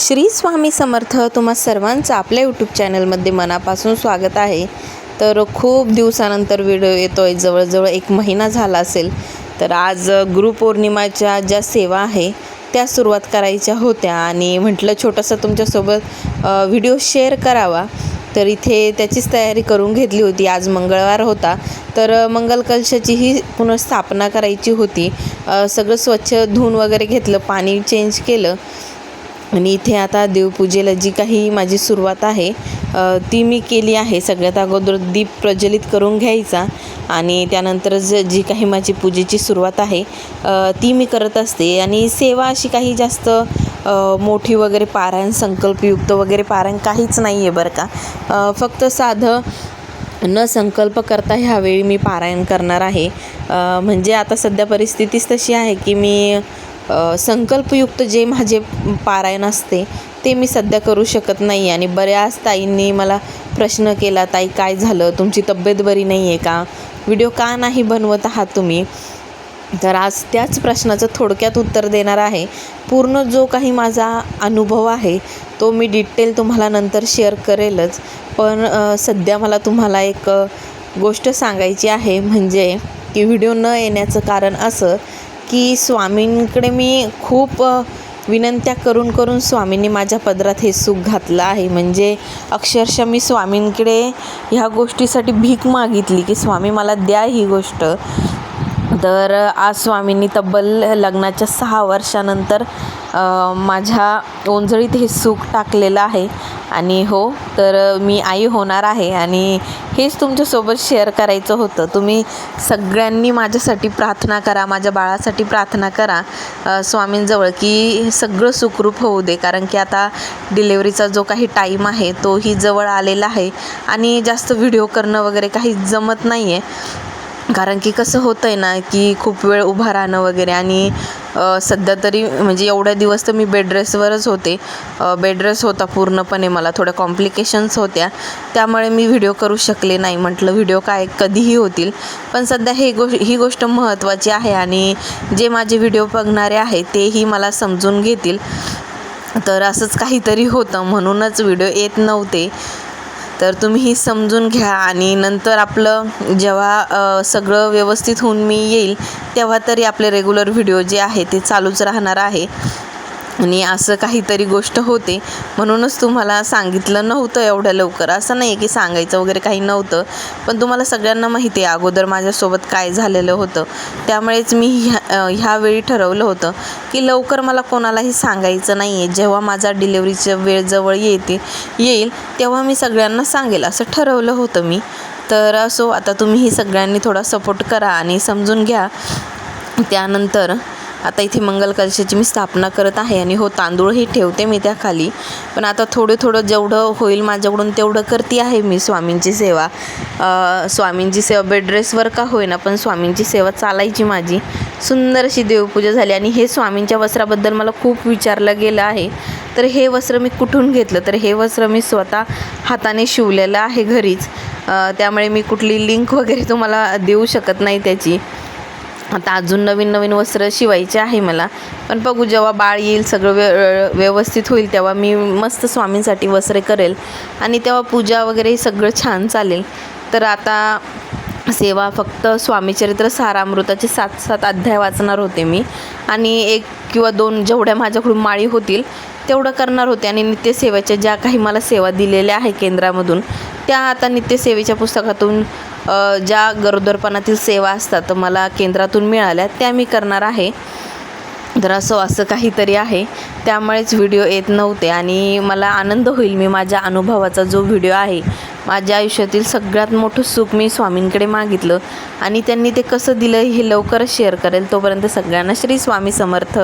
श्री स्वामी समर्थ तुम्हा सर्वांचं आपल्या यूट्यूब चॅनलमध्ये मनापासून स्वागत आहे. तर खूप दिवसानंतर व्हिडिओ येतो आहे जवळजवळ एक महिना झाला असेल तर आज गुरुपौर्णिमाच्या ज्या सेवा आहे त्या सुरुवात करायच्या होत्या. आणि म्हटलं छोटंसं तुमच्यासोबत व्हिडिओ शेअर करावा. तर इथे त्याचीच तयारी करून घेतली होती. आज मंगळवार होता. तर अ, मंगल कलशाचीही पुनर्स्थापना करायची होती. सगळं स्वच्छ धुवून वगैरे घेतलं पाणी चेंज केलं. आणि इथे आता देवपूजेला जी काही माझी सुरुवात आहे ती मी केली आहे. सगळ्यात अगोदर दीप प्रज्वलित करून घ्यायचा आणि त्यानंतर ज जी काही माझी पूजेची सुरुवात आहे ती मी करत असते. आणि सेवा अशी काही जास्त मोठी वगैरे पारायण संकल्पयुक्त वगैरे पारायण काहीच नाही आहे बरं का. फक्त साधं न संकल्प करता ह्यावेळी मी पारायण करणार आहे. म्हणजे आता सध्या परिस्थितीच तशी आहे की मी संकल्पयुक्त जे माझे पारायण असते ते मी सध्या करू शकत नाही आणि बऱ्याच ताईंनी मला प्रश्न केला ताई काय झालं? तुमची तब्येत बरी नाही आहे का? व्हिडिओ का नाही बनवत आहात तुम्ही? तर आज त्याच प्रश्नाचं थोडक्यात उत्तर देणार आहे. पूर्ण जो काही माझा अनुभव आहे तो मी डिटेल तुम्हाला नंतर शेअर करेलच. पण सध्या मला तुम्हाला एक गोष्ट सांगायची आहे म्हणजे की व्हिडिओ न येण्याचं कारण असं की स्वामींकडे मी खूप विनंत्या करून करून स्वामींनी माझ्या पदरात हे सुख घातलं आहे. म्हणजे अक्षरशः मी स्वामींकडे ह्या गोष्टीसाठी भीक मागितली की स्वामी मला द्या ही गोष्ट. तर आज स्वामींनी तब्बल लग्नाच्या सहा वर्षानंतर माझ्या ओंजळीत हे सुख टाकलेलं आहे. आणि हो तर मी आई होणार आहे. आणि हेच तुमच्यासोबत शेअर करायचं होतं. तुम्ही सगळ्यांनी माझ्यासाठी प्रार्थना करा माझ्या बाळासाठी प्रार्थना करा. स्वामींजवळ की सगळं सुखरूप होऊ दे. कारण की आता डिलेवरीचा जो काही टाईम आहे तोही जवळ आलेला आहे. आणि जास्त व्हिडिओ करणं वगैरे काही जमत नाही आहे कारण की कसं होतं आहे ना की खूप वेळ उभं राहणं वगैरे आणि सध्या तरी म्हणजे एवढ्या दिवस तर मी बेडरेसवरच होते. बेडरेस होता पूर्णपणे मला थोड्या कॉम्प्लिकेशन्स होत्या. त्यामुळे मी व्हिडिओ करू शकले नाही. म्हटलं व्हिडिओ काय कधीही होतील. पण सध्या हे गो ही गोष्ट महत्त्वाची आहे आणि जे माझे व्हिडिओ बघणारे आहे तेही मला समजून घेतील. तर असंच काहीतरी होतं. म्हणूनच व्हिडिओ येत नव्हते. तर तुम्ही समजून घ्या आणि नंतर आपलं जेव्हा सगळं व्यवस्थित होऊन मी येईल तेव्हा तरी आपले रेग्युलर व्हिडिओ जे आहे ते चालूच राहणार आहे. आणि असं काहीतरी गोष्ट होते. म्हणूनच तुम्हाला सांगितलं नव्हतं एवढ्या लवकर. असं नाही की सांगायचं वगैरे काही नव्हतं. पण तुम्हाला सगळ्यांना माहिती आहे अगोदर माझ्यासोबत काय झालेलं होतं. त्यामुळेच मी ह्या ह्यावेळी ठरवलं होतं की लवकर मला कोणालाही सांगायचं नाही आहे जेव्हा माझा डिलेवरीचं वेळ जवळ येते येईल तेव्हा मी सगळ्यांना सांगेल. असं ठरवलं होतं मी. तर असो आता तुम्हीही सगळ्यांनी थोडा सपोर्ट करा आणि समजून घ्या. त्यानंतर आता इथे मंगल कलशाची मी स्थापना करत आहे आणि हो तांदूळही ठेवते मी त्याखाली पण आता थोडं थोडं जेवढं होईल माझ्याकडून तेवढं करते आहे मी स्वामींची सेवा. स्वामींची सेवा बेडरेसवर का होईना पण स्वामींची सेवा चालायची माझी. सुंदर अशी देवपूजा झाली आणि हे स्वामींच्या वस्त्राबद्दल मला खूप विचारलं गेलं आहे. तर हे वस्त्र मी कुठून घेतलं? तर हे वस्त्र मी स्वतः हाताने शिवलेलं आहे घरीच. त्यामुळे मी कुठली लिंक वगैरे तुम्हाला देऊ शकत नाही त्याची. आता अजून नवीन नवीन वस्त्र शिवायचे आहे मला. पण बघू जेव्हा बाळ येईल सगळं व्य व्यवस्थित होईल तेव्हा मी मस्त स्वामींसाठी वस्त्रे करेल. आणि तेव्हा पूजा वगैरे सगळं छान चालेल. तर आता सेवा फक्त स्वामीचरित्र सारामृताचे सात सात अध्याय वाचणार होते मी. आणि एक किंवा दोन जेवढ्या माझ्याकडून माळी होतील तेवढं करणार होते. आणि नित्यसेवेच्या ज्या काही मला सेवा दिलेल्या आहे केंद्रामधून त्या आता नित्यसेवेच्या पुस्तकातून ज्या गरोदरपणातील सेवा असतात तर मला केंद्रातून मिळाल्या त्या मी करणार आहे. तर असं असं काहीतरी आहे. त्यामुळेच व्हिडिओ येत नव्हते आणि मला आनंद होईल मी माझ्या अनुभवाचा जो व्हिडिओ आहे माझ्या आयुष्यातील सगळ्यात मोठं सुख मी स्वामींकडे मागितलं आणि त्यांनी ते कसं दिलं हे लवकरच शेअर करेल. तोपर्यंत सगळ्यांना श्री स्वामी समर्थ.